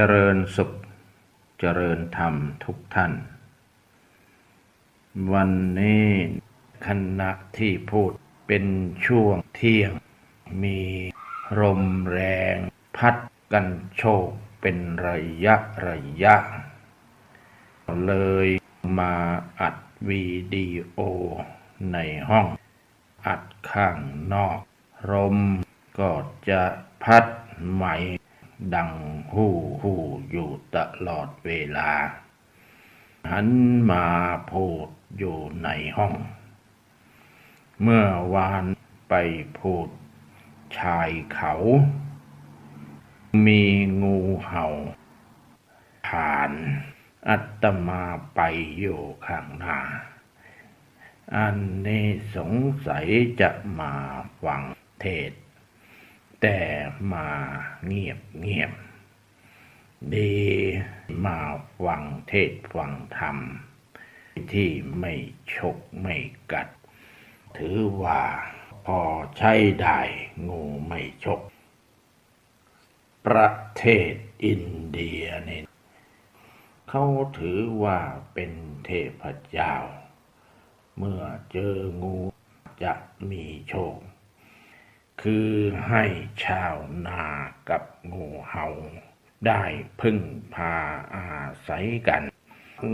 เจริญสุข เจริญธรรมทุกท่าน วันนี้ขณะที่พูดเป็นช่วงเที่ยง มีลมแรงพัดกันโชกเป็นระยะระยะ เลยมาอัดวิดีโอในห้อง อัดข้างนอกลมก็จะพัดไหม ดังหู้หู้อยู่ตลอดเวลา หันมาพูดอยู่ในห้อง เมื่อวานไปพูดชายเขา มีงูเห่า ผ่านอัตมาไปอยู่ข้างหน้า อันนี้สงสัยจะมาฟังเทศ แต่มาเงียบเงียบดีมาฟังเทศฟังธรรม ที่ไม่ชกไม่กัด ถือว่าพอใช้ได้งูไม่ชก ประเทศอินเดียเนี่ยเขาถือว่าเป็นเทพเจ้า เมื่อเจองูจะมีโชค คือให้ชาวนากับงูเห่า ได้พึ่งพาอาศัยกัน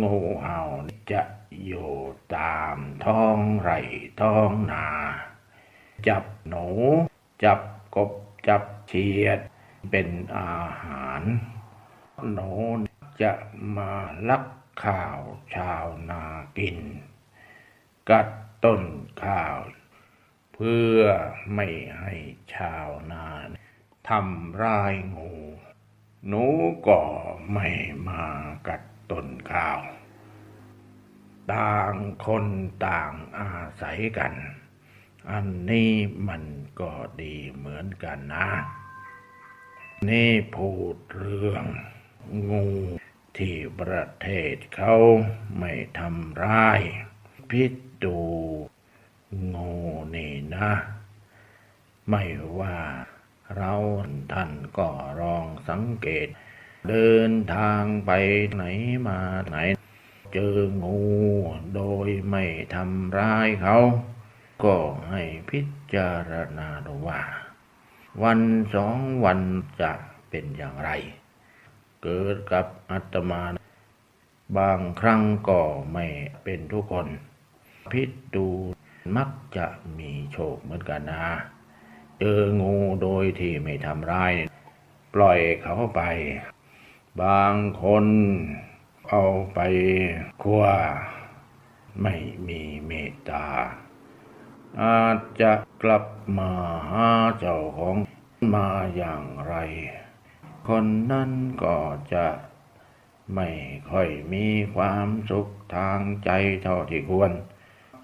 งูเห่าจะอยู่ตามท้องไร่ท้องนา จับหนู จับกบจับเฉียด เป็นอาหารหนูจะมาลักข้าวชาวนากิน กัดต้นข้าว เพื่อไม่ให้ชาวนาทำร้ายงู หนูก็ไม่มากัดต้นข้าว ต่างคนต่างอาศัยกัน อันนี้มันก็ดีเหมือนกันนะ นี่พูดเรื่องงูที่ประเทศเขาไม่ทำร้าย พิษ ดูงูนี่นะ ไม่ว่าเราท่านก็ลองสังเกต เดินทางไปไหนมาไหน เจองูโดยไม่ทำร้ายเขา ก็ให้พิจารณาดูว่า วันสองวันจะเป็นอย่างไร เกิดกับอาตมาบางครั้งก็ไม่เป็นทุกคน พิษดู มักจะมีโชคเหมือนกันนะ เจองูโดยที่ไม่ทำร้าย ปล่อยเขาไป บางคนเอาไปคั่วไม่มีเมตตา อาจจะกลับมาหาเจ้าของมาอย่างไร คนนั้นก็จะไม่ค่อยมีความสุขทางใจเท่าที่ควร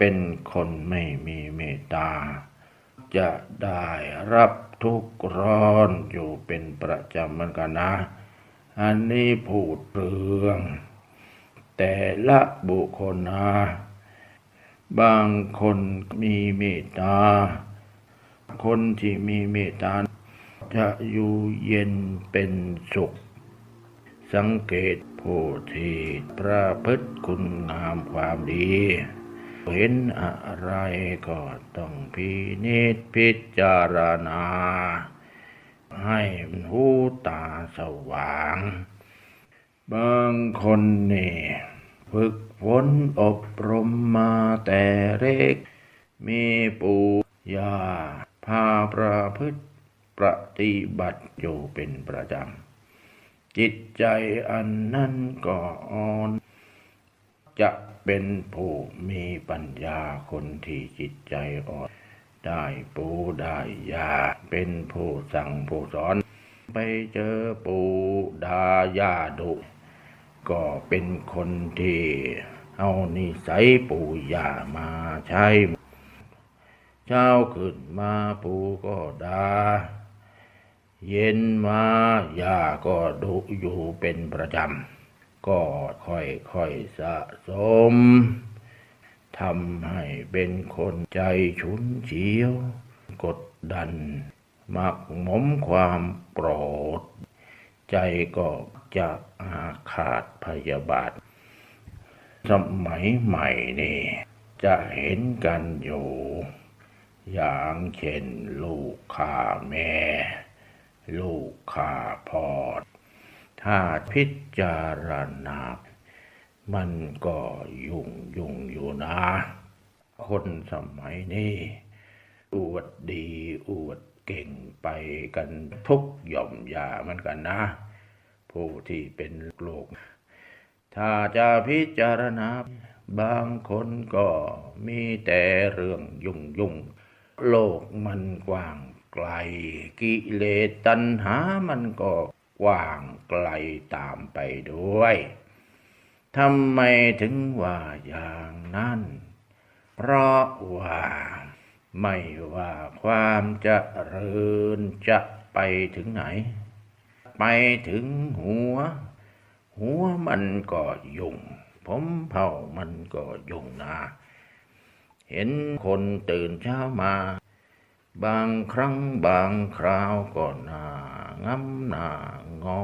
เป็นคนไม่มีเมตตา จะได้รับทุกข์ร้อนอยู่เป็นประจำเหมือนกันนะ อันนี้พูดเรื่อง แต่ละบุคคลนะ บางคนมีเมตตา คนที่มีเมตตา จะอยู่เย็นเป็นสุข สังเกตผู้ที่ประพฤติคุณงามความดี เห็นอะไรก็ต้องพินิจพิจารณา ให้หูตาสว่าง บางคนนี่ฝึกฝนอบรมมาแต่เล็ก มีปู่ย่าพาประพฤติปฏิบัติอยู่เป็นประจำ จิตใจอันนั้นก็อ่อน จะเป็นผู้มีปัญญาคนที่จิตใจอ่อน ได้ปูได้ยา เป็นผู้สั่งผู้สอน ไปเจอปูดายาดุ ก็เป็นคนที่เอานิสัยปู่ยามาใช้ เช้าขึ้นมาปู่ก็ดาเย็นมาย่าก็ดุอยู่เป็นประจำ ก็ค่อยๆสะสมทำให้เป็นคนใจฉุนเฉียว กดดัน มักหมมความโกรธ ใจก็จะอาฆาตพยาบาท สมัยใหม่นี่ จะเห็นกันอยู่ อย่างเช่นลูกฆ่าแม่ ลูกฆ่าพ่อ ถ้าพิจารณา มันก็ยุ่งยุ่งอยู่นะ คนสมัยนี้อวดดีอวดเก่งไปกันทุกหย่อมยาเหมือนกันนะ ผู้ที่เป็นโลก ถ้าจะพิจารณาบางคนก็มีแต่เรื่องยุ่งยุ่งโลกมันกว้างไกล กิเลสตัณหามันก็ กว้างไกลตามไปด้วยทำไมถึงว่าอย่างนั้น เพราะว่าไม่ว่าความจะเริญจะไปถึงไหน ไปถึงหัว หัวมันก็ยุ่ง ผมเผามันก็ยุ่งนะเห็นคนตื่นเช้ามา บางครั้งบางคราวก็หน้างำหน้าง อ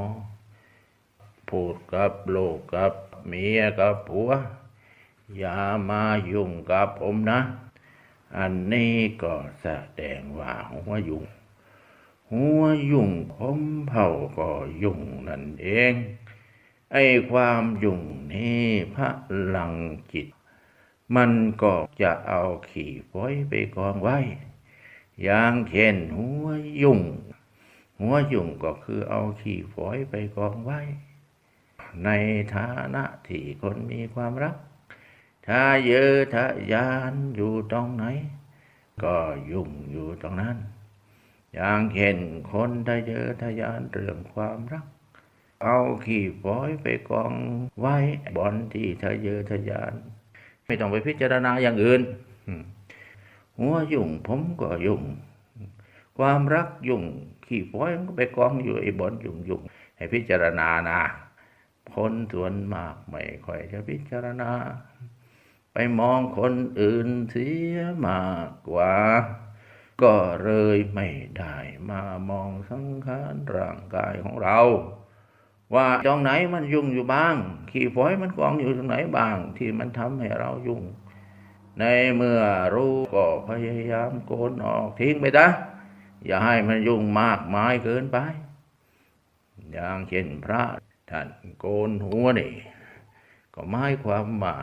พูดกับลูกกับเมียกับผัว อย่ามายุ่งกับผมนะ อันนี้ก็แสดงว่าหัวยุ่ง หัวยุ่งผมเผาก็ยุ่งนั่นเอง ไอ้ความยุ่งนี้พลังจิต มันก็จะเอาขี่ฝอยไปกองไว้ อย่างเช่นหัวยุ่ง หัวยุ่งก็คือเอาขี่ฝอยไปกองไว้ ในฐานะที่คนมีความรัก ถ้าเยอทะยานอยู่ตรงไหน ก็ยุ่งอยู่ตรงนั้น อย่างเห็นคนทะเยอทะยานเรื่องความรัก เอาขี้ฝอยไปกองไว้บอนที่ทะเยอทะยาน ไม่ต้องไปพิจารณาอย่างอื่น หัวยุ่งผมก็ยุ่ง ความรักยุ่ง ขี้ฝอยมันก็ไปกองอยู่ไอ้บอนยุ่งยุ่งให้พิจารณานะคนส่วนมากไม่ค่อยจะพิจารณา ไปมองคนอื่นเสียมากกว่า ก็เลยไม่ได้มามองสังขารร่างกายของเรา ว่าตรงไหนมันยุ่งอยู่บ้าง ขี้ฝอยมันกองอยู่ตรงไหนบ้าง ที่มันทำให้เรายุ่ง ในเมื่อรู้ก็พยายามโกนออกทิ้งไปซะ อย่าให้มันยุ่งมากมายเกินไป อย่างเช่นพระท่านโกนหัวนี่ ก็หมายความว่า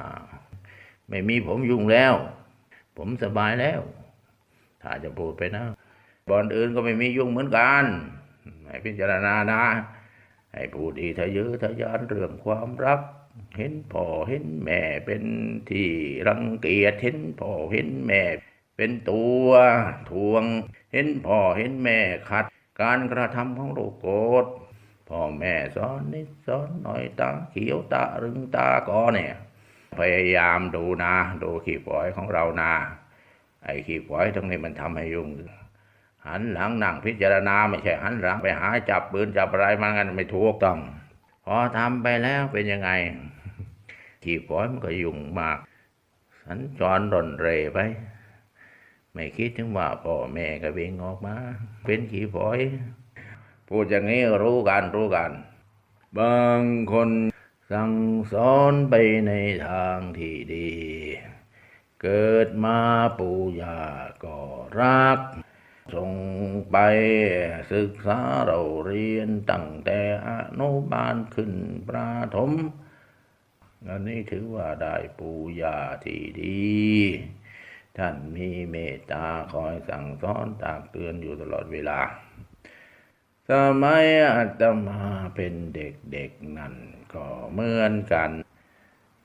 ไม่มีผมยุ่งแล้ว ผมสบายแล้ว ถ้าจะพูดไปนะบอนอื่นก็ไม่มียุ่งเหมือนกันให้พิจารณานะ ให้ผู้ดีทะเยอทะยานเรื่องความรัก เห็นพ่อเห็นแม่เป็นที่รังเกียจเห็นพ่อเห็นแม่ เป็นตัวทวง เห็นพ่อเห็นแม่ขัด การกระทำของลูกโกรธพ่อแม่สอนนิดสอนหน่อยตาเขียวตารึงตาก็เนี่ย พยายามดูนะ ดูขี้ปล่อยของเรานะไอ้ขี้ปล่อยตรงนี้มันทำให้ยุ่งหันหลังนั่งพิจารณาไม่ใช่หันหลังไปหาจับปืนจับอะไรมากันไม่ถูกต้อง พอทำไปแล้วเป็นยังไงขี้ปล่อยมันก็ยุ่งมาก สัญจรรนเรไป ไม่คิดถึงว่าพ่อแม่ก็วิ่งออกมา เป็นขี้ปล่อยพูดอย่างนี้รู้กันรู้กัน บางคนสั่งสอนไปในทางที่ดี เกิดมาปู่ย่าก็รัก ส่งไปศึกษาเราเรียนตั้งแต่อนุบาลขึ้นประถมอันนี้ถือว่าได้ปู่ย่าที่ดี ท่านมีเมตตาคอยสั่งสอนตากเตือนอยู่ตลอดเวลา สมัยอาตมาเป็นเด็กๆนั่นก็เหมือนกัน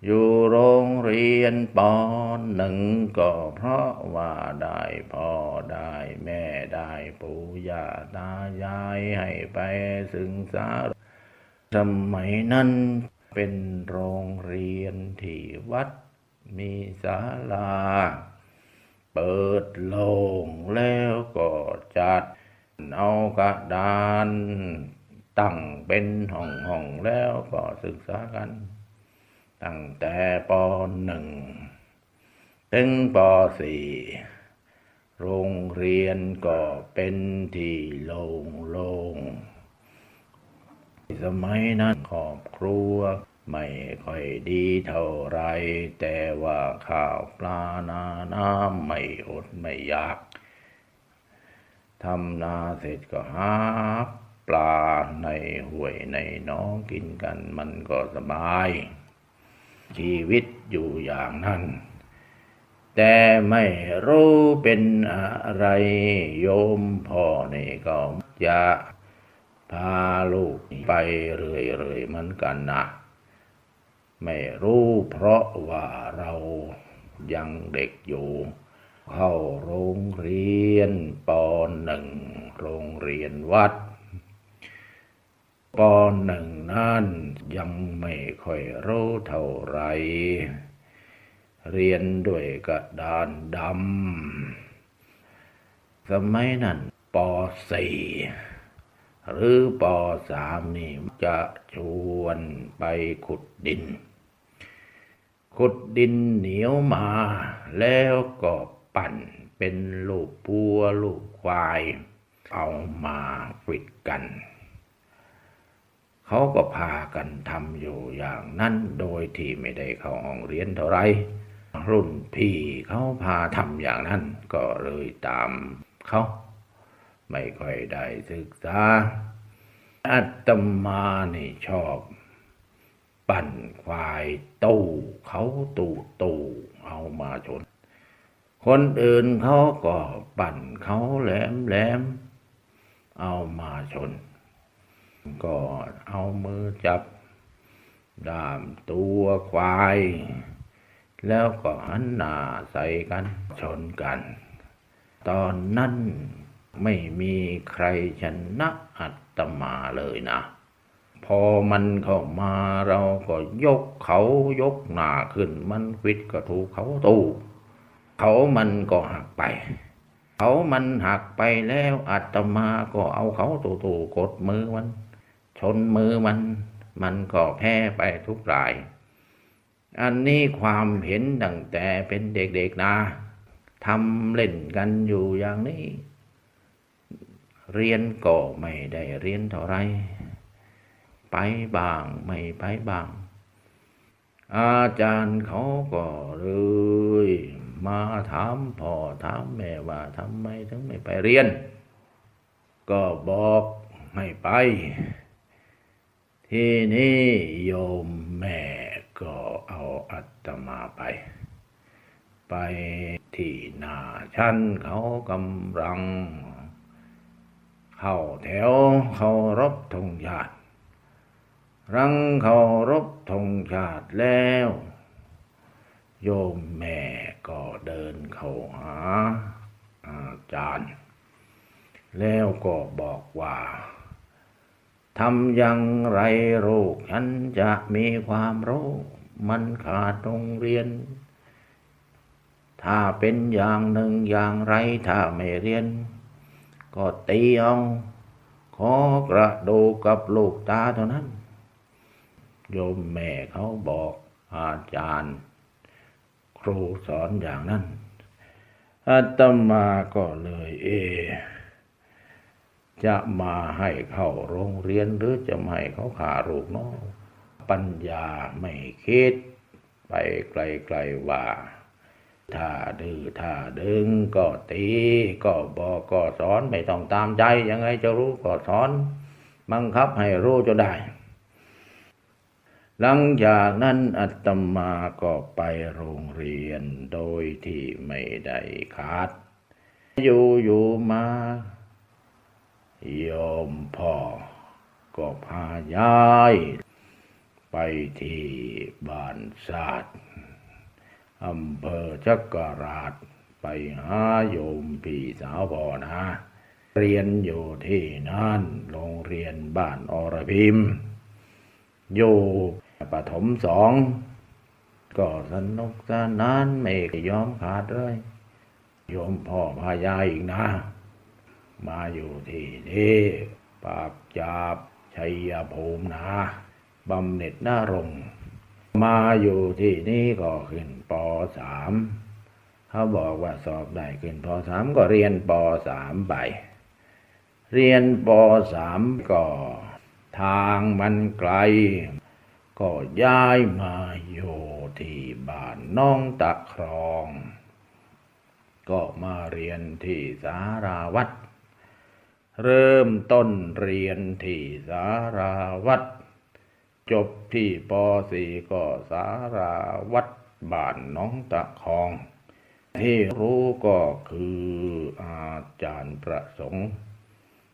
อยู่โรงเรียนปอนหนึ่งก็เพราะว่าได้พ่อได้แม่ได้ปู่ย่าตายายให้ไปศึกษา สมัยนั้นเป็นโรงเรียนที่วัดมีศาลา เปิดโลงแล้วก็จัด เอากระดาน ตั้งเป็นห้องห้องๆแล้วก็ศึกษากัน ตั้งแต่ปหนึ่งถึงปสี่โรงเรียนก็เป็นที่โล่งโล่งสมัยนั้นครอบครัว ไม่ค่อยดีเท่าไร แต่ว่าข้าวปลานาน้ำไม่อดไม่อยากทำนาเสร็จก็หาปลาในห้วยในน้องกินกันมันก็สบาย ชีวิตอยู่อย่างนั้น แต่ไม่รู้เป็นอะไรโยมพ่อนี่ก็จะพาลูกไปเรื่อยๆเหมือนกันนะ ไม่รู้เพราะว่าเรายังเด็กอยู่ เข้าโรงเรียนปหนึ่งโรงเรียนวัดปหนึ่งนั่นยังไม่ค่อยรู้เท่าไร เรียนด้วยกระดานดำสมัยนั้นปสี่หรือปสามนี่จะชวนไปขุดดิน ขุดดินเหนียวมา แล้วก็ปั่นเป็นลูกปัวลูกควาย เอามาฟิดกัน เขาก็พากันทำอยู่อย่างนั้นโดยที่ไม่ได้เข้าห้องเรียนเท่าไรรุ่นพี่เขาพาทำอย่างนั้นก็เลยตามเขาไม่ค่อยได้ศึกษาอาตมานี่ชอบ ปั่นควายตู้เขาตู้ตู้เอามาชน คนอื่นเขาก็ปั่นเขาแหลมแหลมเอามาชน ก็เอามือจับดามตัวควาย แล้วก็หันหน้าใส่กันชนกัน ตอนนั้นไม่มีใครชนะอัตมาเลยนะ พอมันเข้ามาเราก็ยกเขายกหน้าขึ้น มันวิดก็ถูกเขาตู้เขามันก็หักไป เขามันหักไปแล้วอัตมาก็เอาเขาตูตูกดมือมัน ชนมือมัน มันก็แพ้ไปทุกราย อันนี้ความเห็นตั้งแต่เป็นเด็กๆนะทำเล่นกันอยู่อย่างนี้ เรียนก็ไม่ได้เรียนเท่าไร ไปบ้างไม่ไปบ้าง อาจารย์เขาก็เลย มาถามพ่อถามแม่ว่าทำไมถึงไม่ไปเรียน ก็บอกให้ไป ที่นี่โยมแม่ก็เอาอัตมาไป ไปที่หน้าชั้นเขากำลัง เข้าแถวเคารพธงชาติ รังเคารพธงชาติแล้ว โยมแม่ก็เดินเข้าหาอาจารย์ แล้วก็บอกว่าทำอย่างไรลูกฉันจะมีความรู้มันขาดโรงเรียน ถ้าเป็นอย่างหนึ่งอย่างไรถ้าไม่เรียน ก็ตีเอาขอกระดูกกับลูกตาเท่านั้น โยมแม่เขาบอกอาจารย์ ครูสอนอย่างนั้นอาตมาก็เลยเอ จะมาให้เข้าโรงเรียนหรือจะไม่ให้เขาขาลูกเนาะปัญญาไม่คิด ไปไกลๆว่า ถ้าดื้อถ้าดึงก็ตี ก็บอกก็สอนไม่ต้องตามใจ ยังไงจะรู้ก็สอน บังคับให้รู้จะได้ หลังจากนั้นอาตมาก็ไปโรงเรียนโดยที่ไม่ได้ขาด อยู่อยู่มาโยมพ่อ ก็พาย้าย ไปที่บ้านศาสตร์อำเภอจักราชไปหาโยมพี่สาวพ่อนะ เรียนอยู่ที่นั่นโรงเรียนบ้านอรพิมพ์อยู่ ปฐมสองก็สนุกสนานไม่ยอมขาดเลยโยมพ่อพายายอีกนะ มาอยู่ที่นี่ปากจาบชัยภูมินะบำเหน็จหน้ารง มาอยู่ที่นี่ก็ขึ้นปสามเขาบอกว่าสอบได้ขึ้นปสามก็เรียนปสามไป เรียนปสามก็ ทางมันไกล ก็ย้ายมาอยู่ที่บ้านน้องตะครอง ก็มาเรียนที่สาราวัด เริ่มต้นเรียนที่สาราวัด จบที่ป .4 ก็สาราวัดบ้านน้องตะคอง ที่รู้ก็คืออาจารย์ประสงค์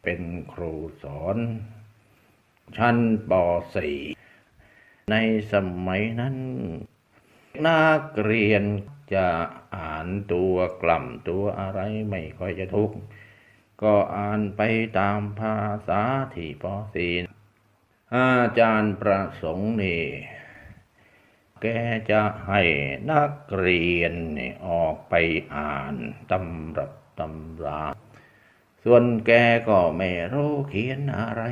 เป็นครูสอน ชั้นป .4 ในสมัยนั้น นักเรียนจะอ่านตัวกล่ำตัวอะไรไม่ค่อยจะทุกก็อ่านไปตามภาษาที่ป .4 อาจารย์ประสงค์นี่แกจะให้นักเรียนนี่ออกไปอ่านตำรับตำรา ส่วนแกก็ไม่รู้เขียนอะไร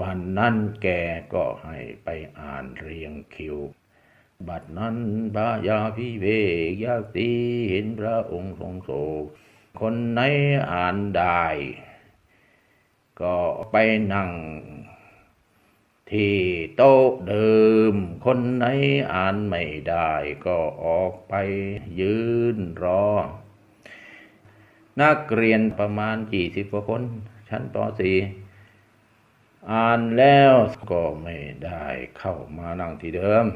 วันนั้นแกก็ให้ไปอ่านเรียงคิว บัดนั้นบายาพิเวกยากตีเห็นพระองค์ทรงโศก คนไหนอ่านได้ ก็ไปนั่งที่โต๊ะเดิม คนไหนอ่านไม่ได้ก็ออกไปยืนรอ นักเรียนประมาณกี่สิบกว่าคน ชั้นป .4 อ่านแล้วก็ไม่ได้เข้ามานั่งที่เดิม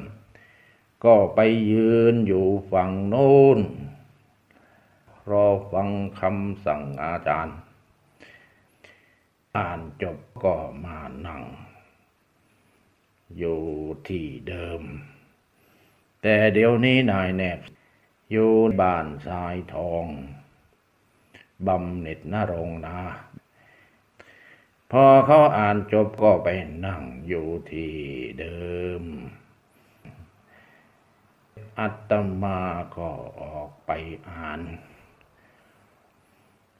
ก็ไปยืนอยู่ฝั่งโน้น รอฟังคำสั่งอาจารย์ อ่านจบก็มานั่ง อยู่ที่เดิม แต่เดี๋ยวนี้นายแนบอยู่บ้านทรายทองบำเหน็จนรงนา พอเขาอ่านจบก็ไปนั่งอยู่ที่เดิม อัตมาก็ออกไปอ่าน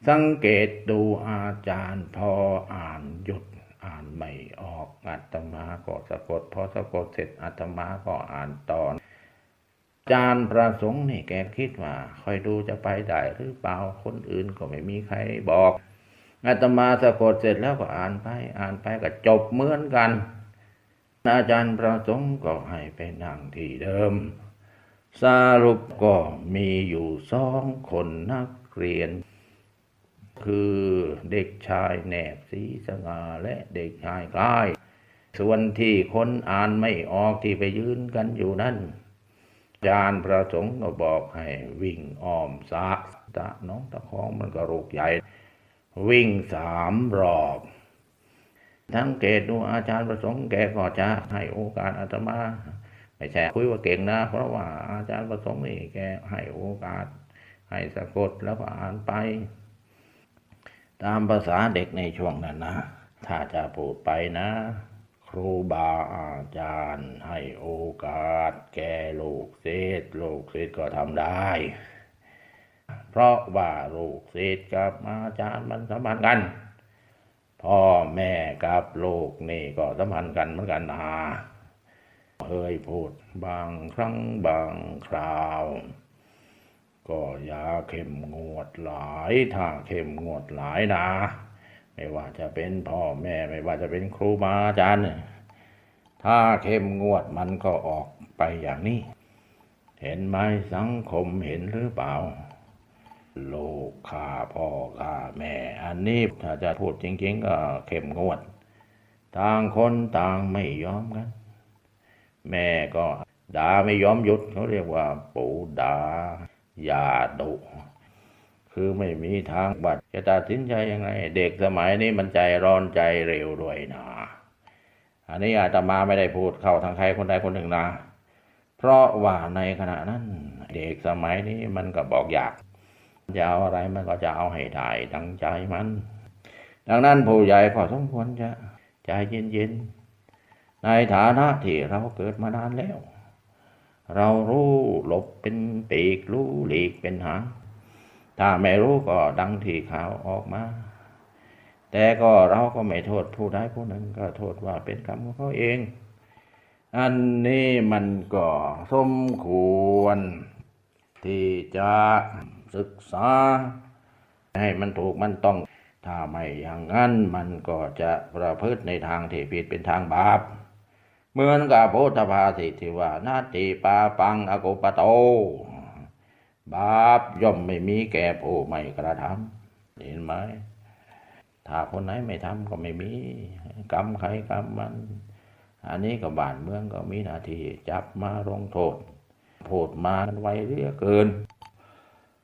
สังเกตดูอาจารย์พออ่านหยุดอ่านไม่ออกอาตมาก็สะกดพอสะกดเสร็จอาตมาก็อ่านตอนอาจารย์ประสงค์นี่แกคิดว่าคอยดูจะไปได้หรือเปล่าคนอื่นก็ไม่มีใครบอก อาตมาสะกดเสร็จแล้วก็อ่านไป อ่านไปก็จบเหมือนกัน อาจารย์ประสงค์ก็ให้ไปนั่งที่เดิม สรุปก็มีอยู่สองคนนักเรียน คือเด็กชายแนบสีสง่าและเด็กชายกล้าย ส่วนที่คนอ่านไม่ออกที่ไปยืนกันอยู่นั่นอาจารย์ประสงค์ก็บอกให้วิ่งอ้อมสระตะน้องตะคองมันก็รูกใหญ่ วิ่งสามรอบสังเกตดูอาจารย์ประสงค์แกก็จะให้โอกาสอาตมาไม่ใช่คุยว่าเก่งนะ เพราะว่าอาจารย์ประสงค์นี่แกให้โอกาส ให้สะกดแล้วก็อ่านไป ตามภาษาเด็กในช่วงนั้นนะ ถ้าจะพูดไปนะ ครูบาอาจารย์ให้โอกาส แกลูกเศษลูกเศษก็ทำได้ เพราะว่าลูกเศษกับอาจารย์มันสัมพันธ์กัน พ่อแม่กับลูกนี่ก็สัมพันธ์กันเหมือนกันนะเคยพูดบางครั้งบางคราว ก็อย่าเข้มงวดหลายถ้าเข้มงวดหลายนะ ไม่ว่าจะเป็นพ่อแม่ไม่ว่าจะเป็นครูบาอาจารย์เนี่ยถ้าเข้มงวดมันก็ออกไปอย่างนี้ เห็นไหมสังคมเห็นหรือเปล่า ลูกฆ่าพ่อฆ่าแม่ อันนี้ถ้าจะพูดจริงๆก็เข้มงวด ต่างคนต่างไม่ยอมกัน แม่ก็ด่าไม่ยอมหยุดเขาเรียกว่า ปู่ด่าอย่าดุคือไม่มีทางบัดจะตัดสินใจยังไง เด็กสมัยนี้มันใจร้อนใจเร็วด้วยนะ อันนี้อาตมาไม่ได้พูดเข้าทางใครคนใดคนหนึ่งนะ เพราะว่าในขณะนั้น เด็กสมัยนี้มันก็บอกอยาก จะเอาอะไรมันก็จะเอาให้ได้ดังใจมัน ดังนั้นผู้ใหญ่ก็สมควรจะใจเย็นๆ ในฐานะที่เราเกิดมานานแล้ว เรารู้หลบเป็นปีกรู้หลีกเป็นหางถ้าไม่รู้ก็ดังที่ข่าวออกมา แต่ก็เราก็ไม่โทษผู้ใดผู้หนึ่งก็โทษว่าเป็นกรรมของเขาเอง อันนี้มันก็สมควรที่จะ ศึกษา ให้มันถูกมันต้อง ถ้าไม่อย่างนั้นมันก็จะประพฤติในทางที่ผิดเป็นทางบาป เหมือนกับพุทธภาษิตที่ว่านาติปาปังอโกปโต บาปย่อมไม่มีแก่ผู้ไม่กระทำเห็นไหมถ้าคนไหนไม่ทำก็ไม่มีกรรมใครกรรมมัน อันนี้ก็บ้านเมืองก็มีหน้าที่จับมาลงโทษพูดมากันไวเหลือเกิน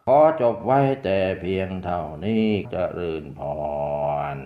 ขอจบไว้แต่เพียงเท่านี้เจะรื่นพร